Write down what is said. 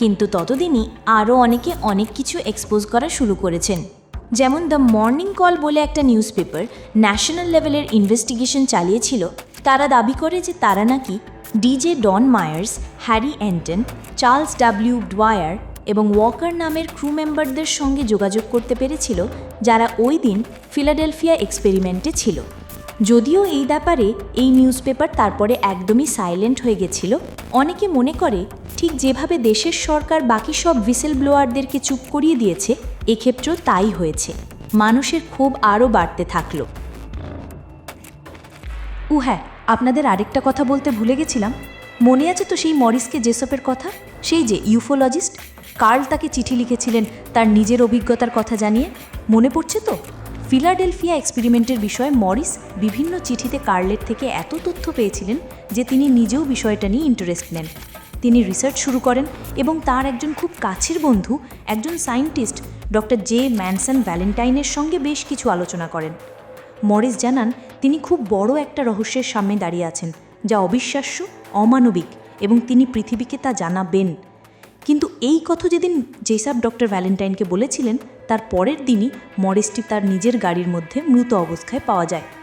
কিন্তু ততদিনই আরও অনেকে অনেক কিছু এক্সপোজ করা শুরু করেছেন। যেমন দ্য মর্নিং কল বলে একটা নিউজ পেপার ন্যাশনাল লেভেলের ইনভেস্টিগেশন চালিয়েছিল। তারা দাবি করে যে তারা নাকি DJ Don Myers, Harry Anton, Charles W Dwyer এবং ওয়াকার নামের ক্রু মেম্বারদের সঙ্গে যোগাযোগ করতে পেরেছিল, যারা ওই দিন ফিলাডেলফিয়া এক্সপেরিমেন্টে ছিল। যদিও এই ব্যাপারে এই নিউজ পেপার তারপরে একদমই সাইলেন্ট হয়ে গেছিল, অনেকে মনে করে ঠিক যেভাবে দেশের সরকার বাকি সব ভিসেল ব্লোয়ারদেরকে চুপ করিয়ে দিয়েছে, এক্ষেত্রেও তাই হয়েছে। মানুষের ক্ষোভ আরও বাড়তে থাকল। উ হ্যাঁ আপনাদের আরেকটা কথা বলতে ভুলে গেছিলাম। মনে আছে তো সেই মরিসকে জেসপের কথা? সেই যে ইউফোলজিস্ট? কার্ল তাকে চিঠি লিখেছিলেন তার নিজের অভিজ্ঞতার কথা জানিয়ে। মনে পড়ছে তো? ফিলাডেলফিয়া এক্সপেরিমেন্টের বিষয়ে মরিস বিভিন্ন চিঠিতে কার্লের থেকে এত তথ্য পেয়েছিলেন যে তিনি নিজেও বিষয়টা নিয়ে ইন্টারেস্ট নেন। তিনি রিসার্চ শুরু করেন এবং তার একজন খুব কাছের বন্ধু, একজন সায়েন্টিস্ট ডক্টর জে ম্যানসন ভ্যালেন্টাইনের সঙ্গে বেশ কিছু আলোচনা করেন। মরিস জানান, তিনি খুব বড় একটা রহস্যের সামনে দাঁড়িয়ে আছেন, যা অবিশ্বাস্য, অমানবিক এবং তিনি পৃথিবীকে তা জানাবেন। কিন্তু এই কথা যেদিন জেসাব ডক্টর ভ্যালেন্টাইনকে বলেছিলেন, তার পরের দিনই মরিসটি তার নিজের গাড়ির মধ্যে মৃত অবস্থায় পাওয়া যায়।